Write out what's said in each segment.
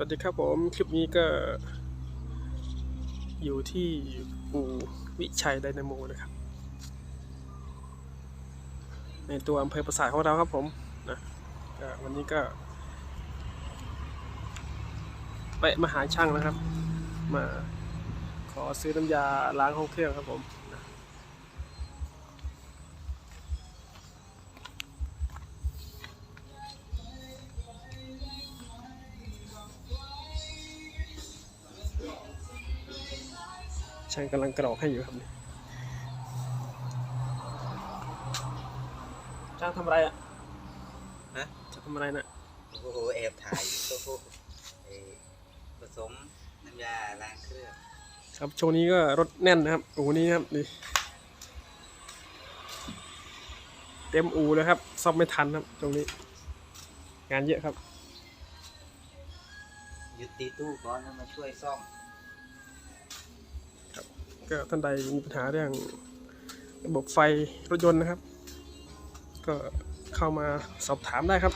สวัสดีครับผมคลิปนี้ก็ อยู่ที่อู่วิชัยไดนาโมนะครับ ในตัวอำเภอประสาทของเราครับผมนะวันนี้ก็ไปมาหาช่างนะครับ มาขอซื้อน้ำยาล้างห้องเครื่องครับผม ช่างกำลังกรอกให้อยู่ครับนี่ช่างทำอะไรอะฮะจะทำอะไรนะโอ้โหแอบถ่ายอยู่โอ้โหเอ่อผสมน้ำยาล้างเครื่องครับช่วงนี้ก็รถแน่นนะครับอูนี้ครับนี่เต็มอูเลยครับซ่อมไม่ทันครับตรงนี้ งานเยอะครับ หยุดตีตู้ก่อนแล้วมาช่วยซ่อม ก็ท่านใดมีปัญหาเรื่องระบบไฟรถยนต์นะครับ ก็เข้ามาสอบถามได้ครับ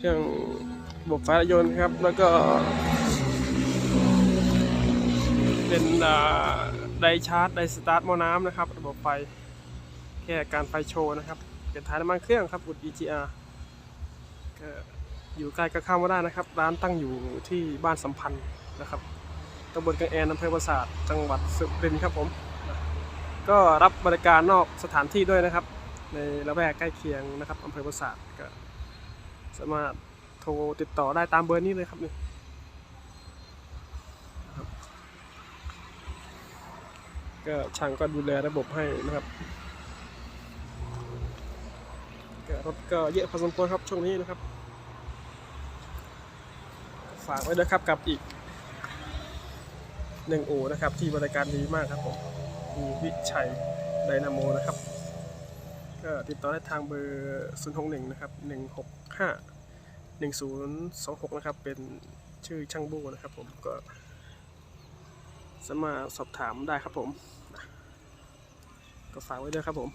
เรื่องระบบไฟรถยนต์ครับ แล้วก็เป็นไดชาร์จไดสตาร์ทมอน้ำนะครับ ระบบไฟแค่การไฟโชว์นะครับเปลี่ยนถ่ายน้ำมันเครื่องครับอุด EGR ก็อยู่ใกล้ก็เข้ามาได้นะครับ ร้านตั้งอยู่ที่บ้านสัมพันธ์นะครับ ตำบลกังแอนอำเภอปราสาทจังหวัดสุรินทร์ครับผม ก็รับบริการนอกสถานที่ด้วยนะครับ ในละแวกใกล้เคียงนะครับอำเภอปราสาทก็สามารถโทรติดต่อได้ตามเบอร์นี้เลยครับนี่ก็ช่างก็ดูแลระบบให้นะครับก็รถก็เยอะพอสมควรครับช่วงนี้นะครับ ฝากไว้ด้วยครับกับอีก หนึ่งอู่นะครับ ที่บริการดีมากครับผมมีวิชัยไดนาโมนะครับ ก็ติดต่อได้ทางเบอร์ 0 6 1 นะครับ 165 1026 นะครับ เป็นชื่อช่างบูนะครับผมก็สามารถสอบถามได้ครับผม ก็ฝากไว้ด้วยครับผม